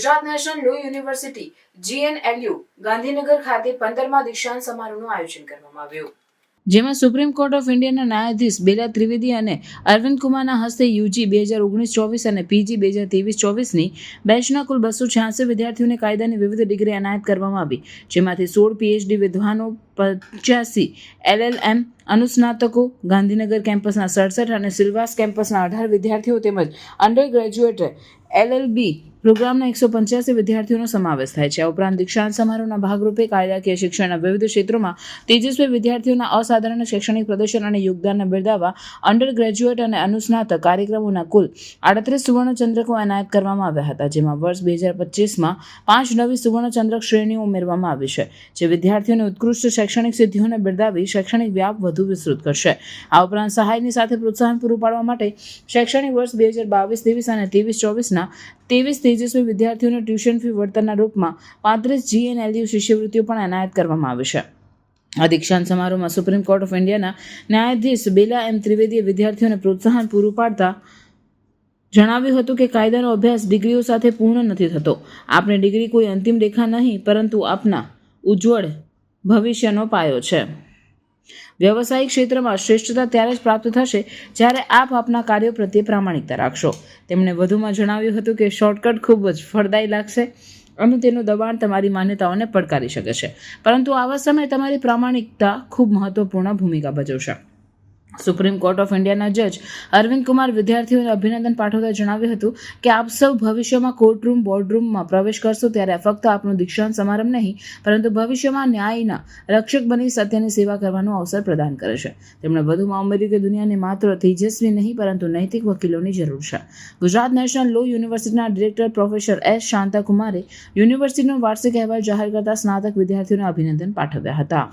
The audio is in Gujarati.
Gujarat national law university, GNLU, Gandhinagar ખાતે પંદરમા દીક્ષાંત સમારોહનું આયોજન કરવામાં આવ્યું. જેમાં સુપ્રીમ કોર્ટ ઓફ ઇન્ડિયાના ન્યાયાધીશ બેલા ત્રિવેદી અને અરવિંદ કુમારના હસ્તે યુજી બે હજાર ઓગણીસ ચોવીસ અને પીજી બે હજાર ત્રેવીસ ચોવીસની બેચના કુલ બસો છ્યાસી વિદ્યાર્થીઓને કાયદાની વિવિધ ડિગ્રી એનાયત કરવામાં આવી, જેમાંથી સોળ પીએચડી વિદ્વાનો પચ્યાસી એલએલએમ અનુસ્નાતકો ગાંધીનગર કેમ્પસના સડસઠ અને સિલવાસ કેમ્પસના અઢાર વિદ્યાર્થીઓ તેમજ અંડર ગ્રેજ્યુએટ એલએલબી પ્રોગ્રામના એકસો પંચ્યાસી વિદ્યાર્થીઓનો સમાવેશ થાય છે. આ ઉપરાંત દીક્ષાંત સમારોહના ભાગરૂપે કાયદાકીય શિક્ષણના વિવિધ ક્ષેત્રોમાં તેજસ્વી વિદ્યાર્થીઓના અસાધારણ શૈક્ષણિક પ્રદર્શન અને યોગદાનને બિરદાવવા અંડર ગ્રેજ્યુએટ અને અનુસ્નાતક કાર્યક્રમોના કુલ આડત્રીસ સુવર્ણચંદ્રકો એનાયત કરવામાં આવ્યા હતા, જેમાં વર્ષ બે હજાર પચીસમાં પાંચ નવી સુવર્ણચંદ્રક શ્રેણીઓ ઉમેરવામાં આવી છે, જે વિદ્યાર્થીઓને ઉત્કૃષ્ટ શૈક્ષણિક સિદ્ધિઓને બિરદાવી શૈક્ષણિક વ્યાપ વધુ વિસ્તૃત કરશે. આ ઉપરાંત સહાયની સાથે પ્રોત્સાહન પૂરું પાડવા માટે શૈક્ષણિક વર્ષ બે હજાર બાવીસ, ત્રેવીસ અને ત્રેવીસ, ચોવીસના ત્રેવીસ તેજસ્વી વિદ્યાર્થીઓને ટ્યુશન ફી વળતરના રૂપમાં પાંત્રીસ જીએનએલયુ શિષ્યવૃત્તિઓ પણ એનાયત કરવામાં આવી છે. આ દીક્ષાંત સમારોહમાં સુપ્રીમ કોર્ટ ઓફ ઇન્ડિયાના ન્યાયાધીશ બેલા એમ ત્રિવેદીએ વિદ્યાર્થીઓને પ્રોત્સાહન પૂરું પાડતા જણાવ્યું હતું કે કાયદાનો અભ્યાસ ડિગ્રીઓ સાથે પૂર્ણ નથી થતો. આપણી ડિગ્રી કોઈ અંતિમ રેખા નહીં, પરંતુ આપના ઉજ્જવળ ભવિષ્યનો પાયો છે. વ્યવસાયિક ક્ષેત્રમાં શ્રેષ્ઠતા ત્યારે જ પ્રાપ્ત થશે જ્યારે આપ આપના કાર્યો પ્રત્યે પ્રામાણિકતા રાખશો. તેમણે વધુમાં જણાવ્યું હતું કે શોર્ટકટ ખૂબ જ ફળદાયી લાગશે અને તેનું દબાણ તમારી માન્યતાઓને પડકારી શકે છે. પરંતુ આવા સમયે તમારી પ્રામાણિકતા ખૂબ મહત્વપૂર્ણ ભૂમિકા ભજવશે. સુપ્રીમ કોર્ટ ઓફ ઇન્ડિયાના જજ અરવિંદ કુમાર વિદ્યાર્થીઓને અભિનંદન પાઠવતા જણાવ્યું હતું કે આપ સૌ ભવિષ્યમાં કોર્ટરૂમ બોર્ડરૂમમાં પ્રવેશ કરશો ત્યારે ફક્ત આપનો દીક્ષાંત સમારંભ નહીં, પરંતુ ભવિષ્યમાં ન્યાયના રક્ષક બની સત્યની સેવા કરવાનો અવસર પ્રદાન કરે છે. તેમણે વધુમાં ઉમેર્યું કે દુનિયાને માત્ર તેજસ્વી નહીં, પરંતુ નૈતિક વકીલોની જરૂર છે. ગુજરાત નેશનલ લો યુનિવર્સિટીના ડિરેક્ટર પ્રોફેસર એસ શાંતાકુમારે યુનિવર્સિટીનો વાર્ષિક અહેવાલ જાહેર કરતા સ્નાતક વિદ્યાર્થીઓને અભિનંદન પાઠવ્યા હતા.